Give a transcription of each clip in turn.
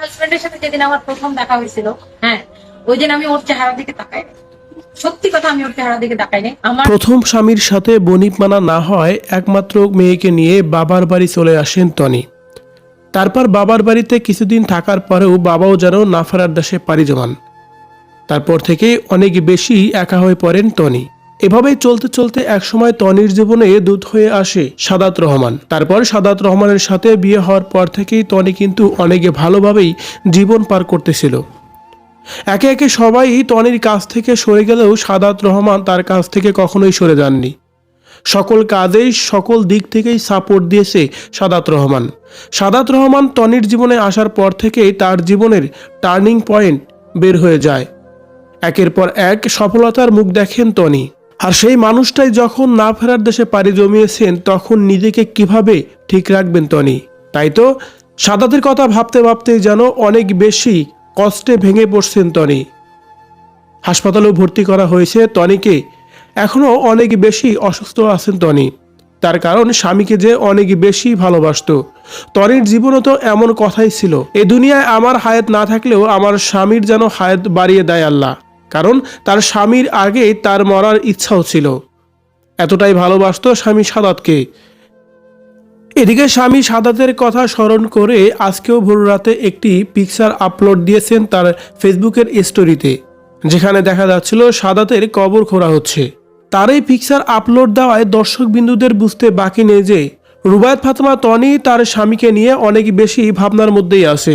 হাজবেন্ডের সাথে যেদিন আমার প্রথম দেখা হয়েছিল হ্যাঁ ওই দিন আমি ওর চেহারা দিকে তাকাই সত্যি কথা, আমি ওর চেহারা দিকে তাকাই নাই। আমার প্রথম স্বামীর সাথে বনিক মানা না হয় একমাত্র মেয়েকে নিয়ে বাবার বাড়ি চলে আসেন টনি। তারপর বাবার বাড়িতে কিছুদিন থাকার পরেও বাবাও যেন না ফেরার দেশে পাড়ি জমান। তারপর থেকে অনেক বেশি একা হয়ে পড়েন টনি। এভাবেই চলতে চলতে একসময় টনির জীবনে দূত হয়ে আসে সাদাত রহমান। তারপর সাদাত রহমানের সাথে বিয়ে হওয়ার পর থেকেই টনি কিন্তু অনেকে ভালোভাবেই জীবন পার করতেছিল। একে একে সবাই টনির কাছ থেকে সরে গেলেও সাদাত রহমান তার কাছ থেকে কখনোই সরে যাননি। সকল কাজেই, সকল দিক থেকেই সাপোর্ট দিয়েছে সাদাত রহমান। সাদাত রহমান টনির জীবনে আসার পর থেকেই তার জীবনের টার্নিং পয়েন্ট বের হয়ে যায়। একের পর এক সফলতার মুখ দেখেন টনি আর সেই মানুষটাই যখন না ফেরার দেশে পাড়ি জমিয়েছেন, তখন নিজেকে কীভাবে ঠিক রাখবেন টনি? তাই তো? সাদাতের কথা ভাবতে ভাবতেই যেন অনেক বেশি কষ্টে ভেঙে পড়ছেন টনি। হাসপাতালেও ভর্তি করা হয়েছে টনিকে। এখনও অনেক বেশি অসুস্থ আছেন টনি। তার কারণ স্বামীকে যে অনেক বেশি ভালোবাসত। টনির জীবনও তো এমন কথাই ছিল। এ দুনিয়ায় আমার হায়াত না থাকলেও আমার স্বামীর যেন হায়াত বাড়িয়ে দেয় আল্লাহ। কারণ তার স্বামীর আগে তার মরার ইচ্ছাও ছিল। এতটাই ভালোবাসত স্বামী সাদাতকে। এদিকে স্বামী সাদাতের কথা স্মরণ করে আজকেও ভোর রাতে একটি পিকচার আপলোড দিয়েছেন তার ফেসবুকের স্টোরিতে, যেখানে দেখা যাচ্ছিল সাদাতের কবর খোঁড়া হচ্ছে। তার এই পিকচার আপলোড দেওয়ায় দর্শক বিন্দুদের বুঝতে বাকি নেই যে, রুবায়ত ফাতমা তনি তার স্বামীকে নিয়ে অনেক বেশি ভাবনার মধ্যেই আছে।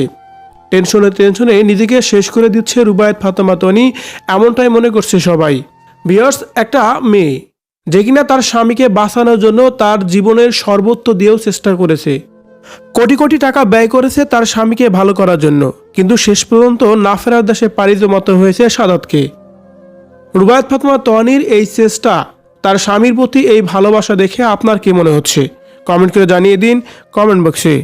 টেনশনে টেনশনে নিজেকে শেষ করে দিচ্ছে রুবায়ত ফাতেমা তনি, এমনটাই মনে করছে সবাই। বিয়ার্স, একটা মেয়ে, যে কিনা তার স্বামীকে বাঁচানোর জন্য তার জীবনের সর্বত্র দিয়েও চেষ্টা করেছে। কোটি কোটি টাকা ব্যয় করেছে তার স্বামীকে ভালো করার জন্য, কিন্তু শেষ পর্যন্ত না ফেরার দেশে পাড়ি জমাতে হয়েছে সাদাতকে। রুবায়ত ফাতমা তনির এই চেষ্টা, তার স্বামীর প্রতি এই ভালোবাসা দেখে আপনার কি মনে হচ্ছে? কমেন্ট করে জানিয়ে দিন, কমেন্ট বক্সে।